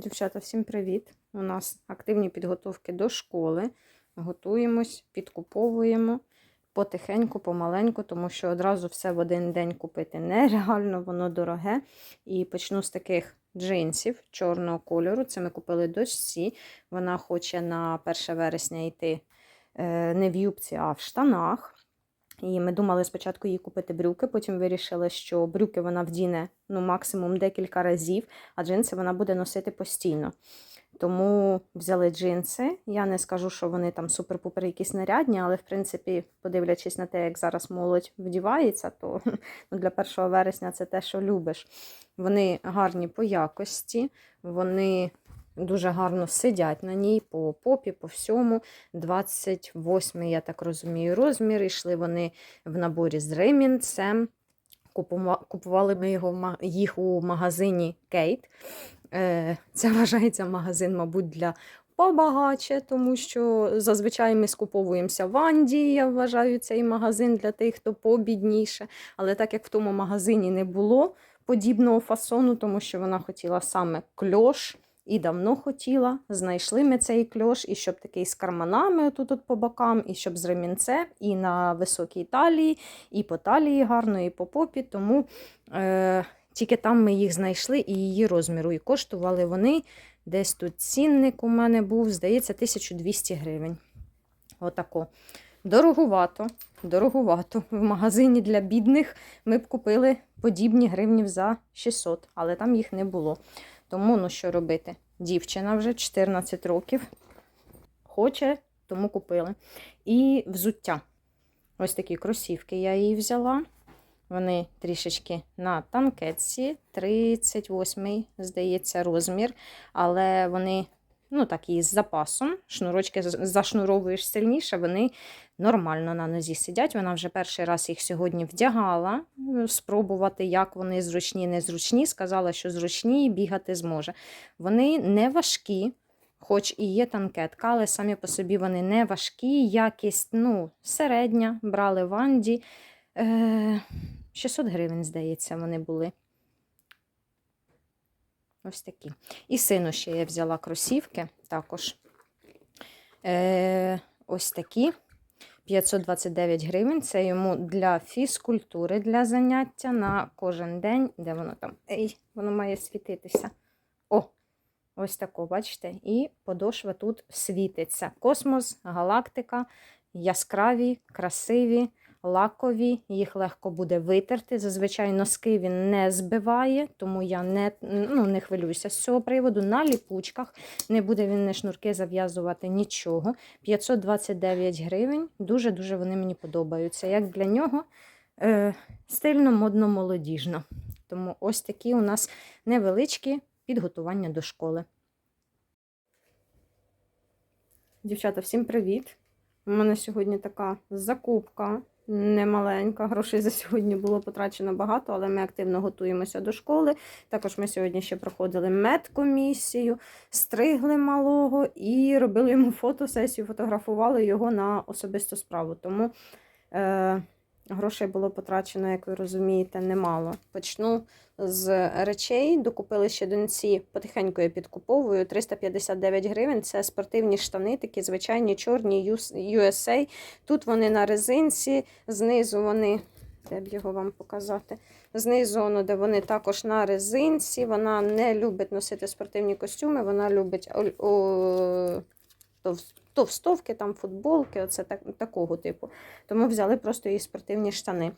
Дівчата, всім привіт! У нас активні підготовки до школи. Готуємось, підкуповуємо потихеньку, помаленьку, тому що одразу все в один день купити нереально, воно дороге. І почну з таких джинсів чорного кольору. Це ми купили дочці. Вона хоче на 1 вересня йти е, не в юбці, а в штанах. І ми думали спочатку їй купити брюки, потім вирішили, що брюки вона вдіне ну, максимум декілька разів, а джинси вона буде носити постійно. Тому взяли джинси. Я не скажу, що вони там супер-пупер якісь нарядні, але в принципі, подивлячись на те, як зараз молодь вдівається, то ну, для 1 вересня це те, що любиш. Вони гарні по якості, вони дуже гарно сидять на ній по попі, по всьому. 28, я так розумію, розмір. Йшли вони в наборі з ремінцем. Купували ми його, їх у магазині Кейт. Е, Це вважається магазин, мабуть, для побагаче, тому що зазвичай ми скуповуємося в Анді, я вважаю цей магазин для тих, хто побідніше. Але так як в тому магазині не було подібного фасону, тому що вона хотіла саме кльош. І давно хотіла, знайшли ми цей кльош, і щоб такий з карманами тут по бокам, і щоб з ремінцем, і на високій талії, і по талії гарно, і по попі. Тому е, тільки там ми їх знайшли і її розміру. І коштували вони десь тут цінник у мене був, здається, 1200 гривень. Отако. Дорогувато, дорогувато. В магазині для бідних ми б купили подібні гривнів за 600, але там їх не було. Тому, ну що робити? Дівчина вже 14 років. Хоче, тому купили. І взуття. Ось такі кросівки я їй взяла. Вони трішечки на танкетці, 38, здається, розмір. Але вони, ну так, і з запасом. Шнурочки зашнуровуєш сильніше, вони нормально на нозі сидять. Вона вже перший раз їх сьогодні вдягала, е, спробувати, як вони зручні, незручні. Сказала, що зручні і бігати зможе. Вони не важкі, хоч і є танкетка, але самі по собі вони не важкі, якість ну, середня. Брали в Анді. Е, 600 гривень, здається, вони були. Ось такі. І сину ще я взяла кросівки також. Е, ось такі. 529 гривень. Це йому для фізкультури, для заняття на кожен день. Де воно там? Ей, воно має світитися. О! Ось тако, бачите? І подошва тут світиться. Космос, галактика, яскраві, красиві, лакові. Їх легко буде витерти. Зазвичай носки він не збиває, тому я не, ну, не хвилююся з цього приводу. На ліпучках не буде він не шнурки зав'язувати нічого. 529 гривень. Дуже-дуже вони мені подобаються. Як для нього е, стильно, модно, молодіжно. Тому ось такі у нас невеличкі підготування до школи. Дівчата, всім привіт! У мене сьогодні така закупка немаленька. Грошей за сьогодні було потрачено багато, але ми активно готуємося до школи. Також ми сьогодні ще проходили медкомісію, стригли малого і робили йому фотосесію, фотографували його на особисту справу. Тому е, грошей було потрачено, як ви розумієте, немало. Почну з речей. Докупили ще доньці, потихеньку я підкуповую. 359 гривень. Це спортивні штани, такі звичайні чорні USA. Тут вони на резинці, знизу вони. Де б його вам показати? Знизу, воно, де вони також на резинці. Вона не любить носити спортивні костюми, вона любить товстовки, там, футболки, оце так, такого типу. Тому взяли просто її спортивні штани.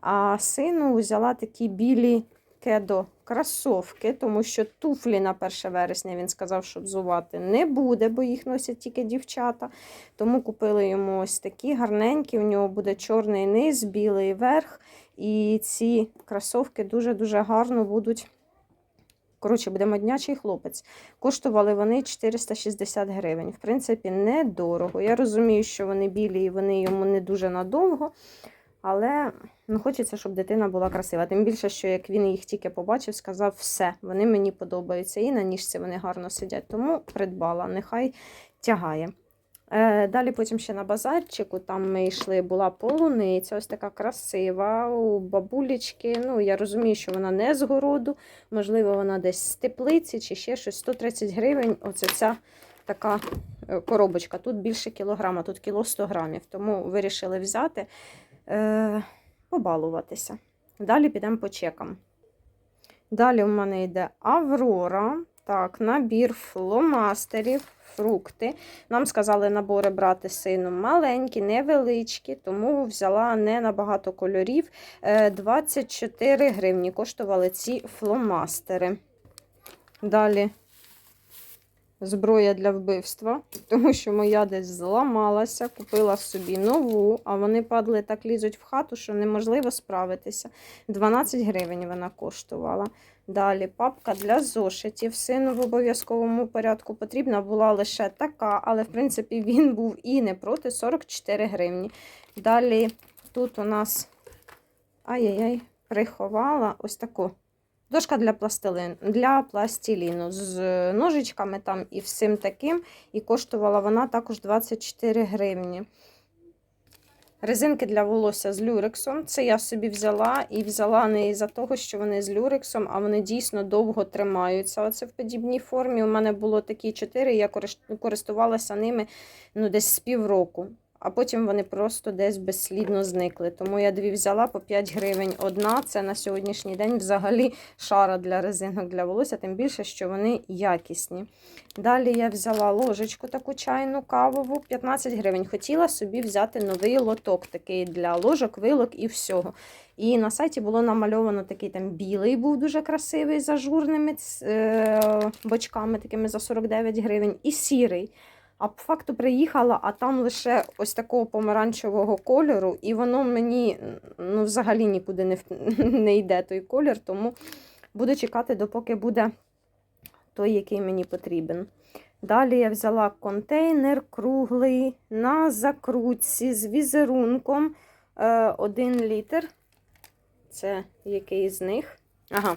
А сину взяла такі білі кедо кросовки, тому що туфлі на 1 вересня він сказав, що взувати не буде, бо їх носять тільки дівчата. Тому купили йому ось такі гарненькі. У нього буде чорний низ, білий верх. І ці кросовки дуже-дуже гарно будуть. Коротше, буде моднячий хлопець. Коштували вони 460 гривень. В принципі, недорого. Я розумію, що вони білі і вони йому не дуже надовго. Але ну, хочеться, щоб дитина була красива. Тим більше, що як він їх тільки побачив, сказав, все, вони мені подобаються. І на ніжці вони гарно сидять. Тому придбала, нехай тягає. Е, Далі потім ще на базарчику, там ми йшли, була полуниця, ось така красива, у бабулечки. Ну, я розумію, що вона не з городу, можливо, вона десь з теплиці чи ще щось. 130 гривень. Оце ця така е, коробочка. Тут більше кілограма, тут кіло 100 грамів. Тому вирішили взяти, е, побалуватися. Далі підемо по чекам. Далі у мене йде Аврора. Так, набір фломастерів, фрукти. Нам сказали набори брати сину маленькі, невеличкі, тому взяла не на багато кольорів. Е, 24 гривні коштували ці фломастери. Далі зброя для вбивства, тому що моя десь зламалася, купила собі нову, а вони падли так лізуть в хату, що неможливо справитися. 12 гривень вона коштувала. Далі папка для зошитів. Сину в обов'язковому порядку потрібна була лише така, але в принципі він був і не проти 44 гривні. Далі тут у нас ай-яй-яй, приховала ось таку. Дошка для пластилин, для пластиліну з ножичками там і всім таким. І коштувала вона також 24 гривні. Резинки для волосся з люрексом. Це я собі взяла і взяла не із-за того, що вони з люрексом, а вони дійсно довго тримаються. Оце в подібній формі. У мене було такі чотири, я користувалася ними ну, десь з півроку. А потім вони просто десь безслідно зникли. Тому я дві взяла по 5 гривень одна. Це на сьогоднішній день взагалі шара для резинок для волосся, тим більше, що вони якісні. Далі я взяла ложечку таку чайну кавову 15 гривень. Хотіла собі взяти новий лоток, такий для ложок, вилок і всього. І на сайті було намальовано такий там білий, був дуже красивий, з ажурними е, бочками, такими за 49 гривень, і сірий. А по факту приїхала, а там лише ось такого помаранчевого кольору, і воно мені ну, взагалі нікуди не, не йде той колір, тому буду чекати, допоки буде той, який мені потрібен. Далі я взяла контейнер круглий на закрутці з візерунком е, 1 літр. Це який з них? Ага.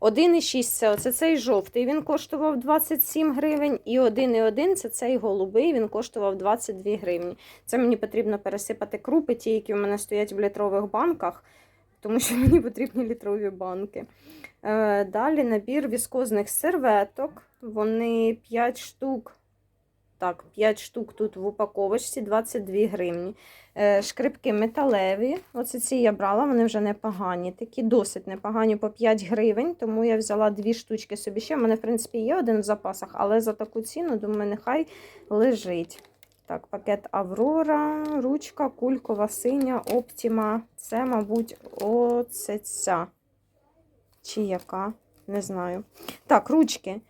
1,6 це оце цей жовтий, він коштував 27 гривень, і 1,1 це цей голубий, він коштував 22 гривні. Це мені потрібно пересипати крупи, ті, які в мене стоять в літрових банках, тому що мені потрібні літрові банки. Е, Далі набір віскозних серветок. Вони 5 штук. Так, 5 штук тут в упаковочці 22 гривні. Е, Шкрипки металеві. Оце ці я брала, вони вже непогані. Такі досить непогані по 5 гривень, тому я взяла дві штучки собі ще. У мене, в принципі, є один в запасах, але за таку ціну, думаю, нехай лежить. Так, пакет Аврора, ручка, кулькова, синя, Оптіма. Це, мабуть, оце ця. Чи яка? Не знаю. Так, ручки.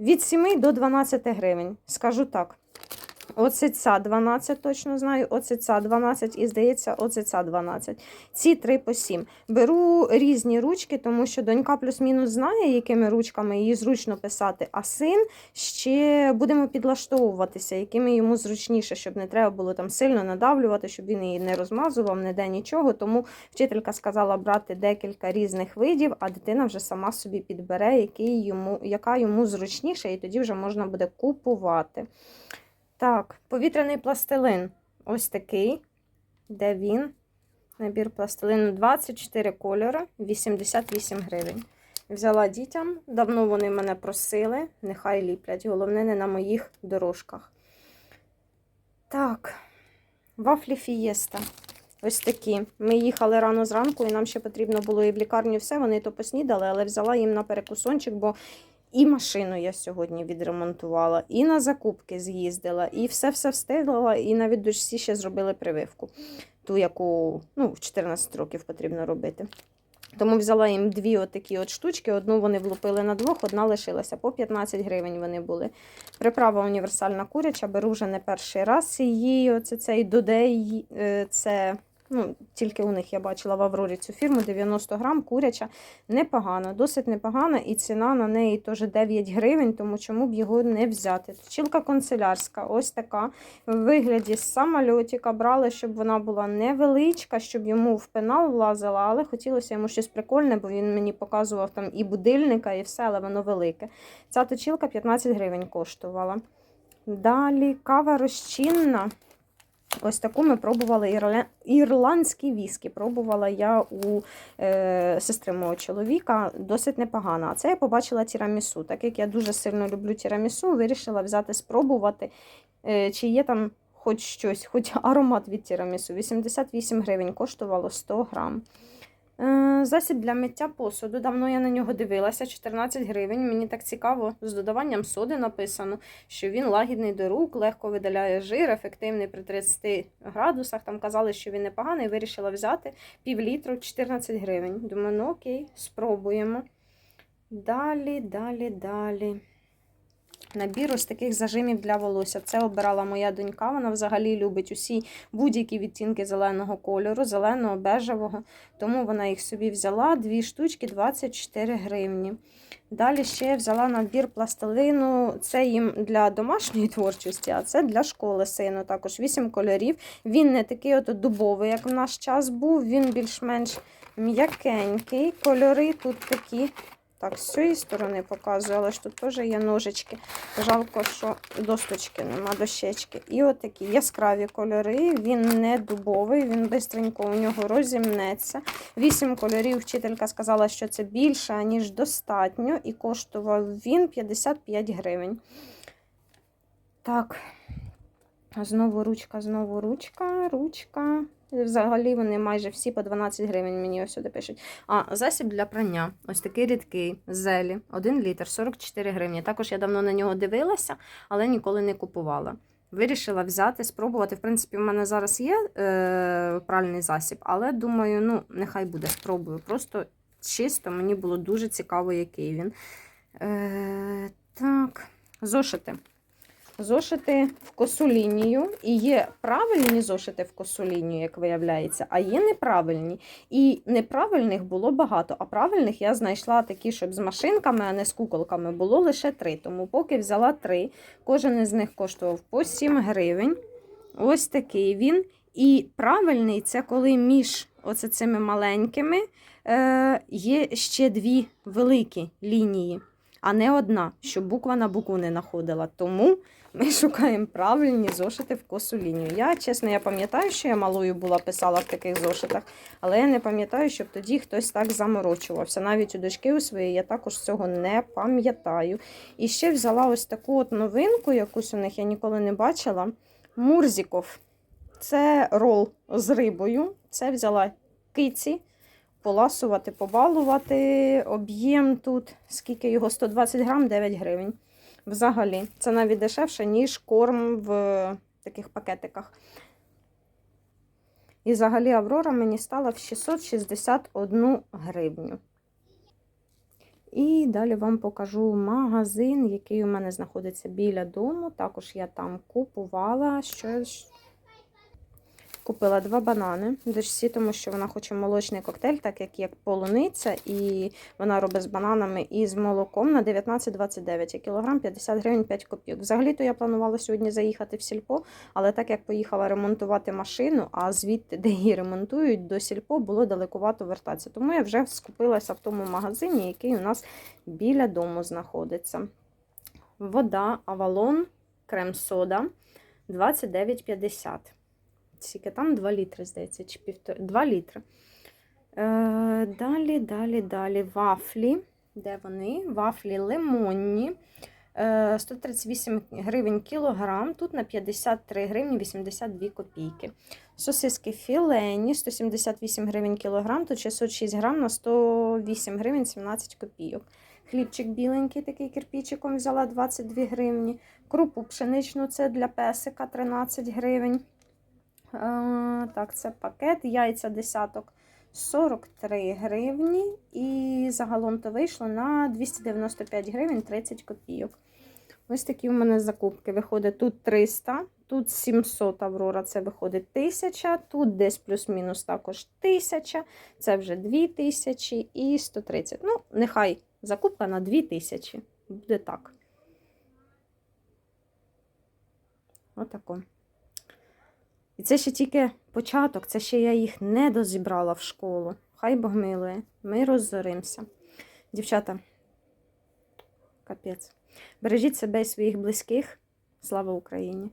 Від 7 до 12 гривень. Скажу так. Оце ця 12, точно знаю, оце ця 12 і, здається, оце ця 12. Ці 3 по 7. Беру різні ручки, тому що донька плюс-мінус знає, якими ручками її зручно писати, а син ще будемо підлаштовуватися, якими йому зручніше, щоб не треба було там сильно надавлювати, щоб він її не розмазував, не де нічого. Тому вчителька сказала брати декілька різних видів, а дитина вже сама собі підбере, який йому, яка йому зручніша, і тоді вже можна буде купувати. Так, повітряний пластилин. Ось такий. Де він? Набір пластилину 24 кольори, 88 гривень. Взяла дітям, давно вони мене просили, нехай ліплять. Головне, не на моїх дорожках. Так, вафлі фієста. Ось такі. Ми їхали рано зранку, і нам ще потрібно було і в лікарню все. Вони то поснідали, але взяла їм на перекусончик, бо і машину я сьогодні відремонтувала, і на закупки з'їздила, і все-все встигла, і навіть дочці ще зробили прививку, ту, яку ну, в 14 років потрібно робити. Тому взяла їм дві отакі от штучки. Одну вони влупили на двох, одна лишилася. По 15 гривень вони були. Приправа універсальна куряча, беру вже не перший раз її. Оце цей додей. е, Це ну, тільки у них я бачила в Аврорі цю фірму 90 грам куряча. Непогано, досить непогана, і ціна на неї теж 9 гривень, тому чому б його не взяти. Точилка канцелярська, ось така. В вигляді з самольотика брали, щоб вона була невеличка, щоб йому в пенал влазила, але хотілося йому щось прикольне, бо він мені показував там і будильника, і все, але воно велике. Ця точилка 15 гривень коштувала. Далі кава розчинна. Ось таку ми пробували ірландські віскі. Пробувала я у е, сестри мого чоловіка. Досить непогано. А це я побачила тірамісу. Так як я дуже сильно люблю тірамісу, вирішила взяти спробувати, е, чи є там хоч щось, хоч аромат від тірамісу. 88 гривень коштувало 100 грам. Е, Засіб для миття посуду. Давно я на нього дивилася, 14 гривень. Мені так цікаво, з додаванням соди написано, що він лагідний до рук, легко видаляє жир, ефективний при 30 градусах. Там казали, що він непоганий. Вирішила взяти пів літру 14 гривень. Думаю, ну окей, спробуємо. Далі, далі, далі. Набір ось таких зажимів для волосся. Це обирала моя донька. Вона взагалі любить усі будь-які відтінки зеленого кольору, зеленого, бежевого. Тому вона їх собі взяла. Дві штучки 24 гривні. Далі ще я взяла набір пластилину. Це їм для домашньої творчості, а це для школи сину. Також 8 кольорів. Він не такий от дубовий, як в наш час був. Він більш-менш м'якенький. Кольори тут такі. Так, з цієї сторони показую, але ж тут теж є ножички. Жалко, що досточки нема, дощечки. І отакі яскраві кольори. Він не дубовий, він бистренько у нього розімнеться. Вісім кольорів. Вчителька сказала, що це більше, ніж достатньо, і коштував він 55 гривень. Так, знову ручка, знову ручка, ручка. Взагалі вони майже всі по 12 гривень мені ось сюди пишуть. А, засіб для прання. Ось такий рідкий зелі, 1 літр, 44 гривні. Також я давно на нього дивилася, але ніколи не купувала. Вирішила взяти, спробувати. В принципі, в мене зараз є е, пральний засіб, але думаю, ну, нехай буде, спробую. Просто чисто мені було дуже цікаво, який він. Е, так, зошити. Зошити в косу лінію. І є правильні зошити в косу лінію, як виявляється, а є неправильні. І неправильних було багато, а правильних я знайшла такі, щоб з машинками, а не з куколками, було лише три. Тому поки взяла три. Кожен із них коштував по 7 гривень. Ось такий він. І правильний це коли між оце цими маленькими е, є ще дві великі лінії, а не одна, щоб буква на букву не находила. Тому ми шукаємо правильні зошити в косу лінію. Я, чесно, я пам'ятаю, що я малою була, писала в таких зошитах, але я не пам'ятаю, щоб тоді хтось так заморочувався. Навіть у дочки у своєї я також цього не пам'ятаю. І ще взяла ось таку от новинку, якусь у них я ніколи не бачила. Мурзіков. Це рол з рибою. Це взяла киці. Поласувати, побалувати. Об'єм тут, скільки його 120 грам, 9 гривень. Взагалі, це навіть дешевше, ніж корм в таких пакетиках. І взагалі Аврора мені стала в 661 гривню. І далі вам покажу магазин, який у мене знаходиться біля дому. Також я там купувала щось. Купила два банани дочці, тому що вона хоче молочний коктейль, так як є полуниця, і вона робить з бананами і з молоком на 19,29 а кілограм 50 гривень 5 копійок. Взагалі-то я планувала сьогодні заїхати в сільпо, але так як поїхала ремонтувати машину, а звідти, де її ремонтують, до сільпо було далекувато вертатися. Тому я вже скупилася в тому магазині, який у нас біля дому знаходиться. Вода, авалон, крем-сода 29,50. Скільки там 2 літри, здається, чи півтори 2 літри. Е, далі, далі, далі вафлі. Де вони? Вафлі лимонні. Е, 138 гривень кілограм. Тут на 53 гривні 82 копійки. Сосиски філені 178 гривень кілограм, тут 606 грам на 108 гривень 17 копійок. Хлібчик біленький, такий кирпічиком взяла 22 гривні. Крупу пшеничну це для песика 13 гривень. Е, Так, це пакет, яйця десяток 43 гривні. І загалом то вийшло на 295 гривень 30 копійок. Ось такі в мене закупки. Виходить тут 300, тут 700 Аврора, це виходить 1000, тут десь плюс-мінус також 1000, це вже 2000 і 130. Ну, нехай закупка на 2000. Буде так. Отако. І це ще тільки початок, це ще я їх не дозібрала в школу. Хай Бог милує, ми роззоримося. Дівчата, капець. Бережіть себе і своїх близьких. Слава Україні!